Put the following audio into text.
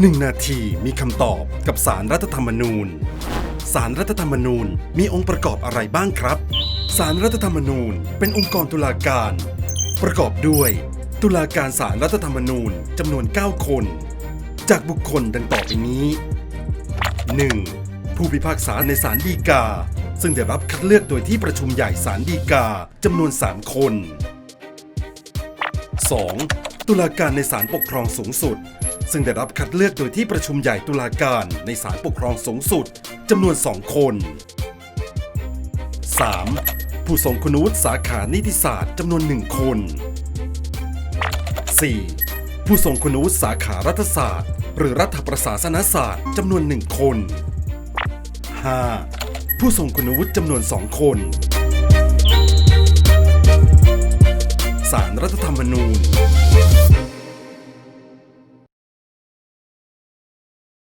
หนึ่งนาทีมีคำตอบกับสารรัฐธรรมนูญ สารรัฐธรรมนูญมีองค์ประกอบอะไรบ้างครับ สารรัฐธรรมนูญเป็นองค์กรตุลาการ ประกอบด้วย ตุลาการสารรัฐธรรมนูญจำนวน 9 คน จากบุคคลดังต่อไปนี้ 1. ผู้พิพากษาในศาลฎีกา ซึ่งได้รับคัดเลือกโดยที่ประชุมใหญ่ศาลฎีกาจำนวน 3 คน 2. ตุลาการในศาลปกครองสูงสุด ซึ่งได้รับคัดเลือกโดยที่ประชุมใหญ่ตุลาการในศาลปกครองสูงสุดจำนวน 2 คน 3. ผู้ทรงคุณวุฒิสาขานิติศาสตร์จำนวน 1 คน 4. ผู้ทรงคุณวุฒิสาขารัฐศาสตร์ หรือรัฐประศาสนศาสตร์จำนวน 1 คน 5. ผู้ทรงคุณวุฒิจำนวน 2 คนสารรัฐธรรมนูญ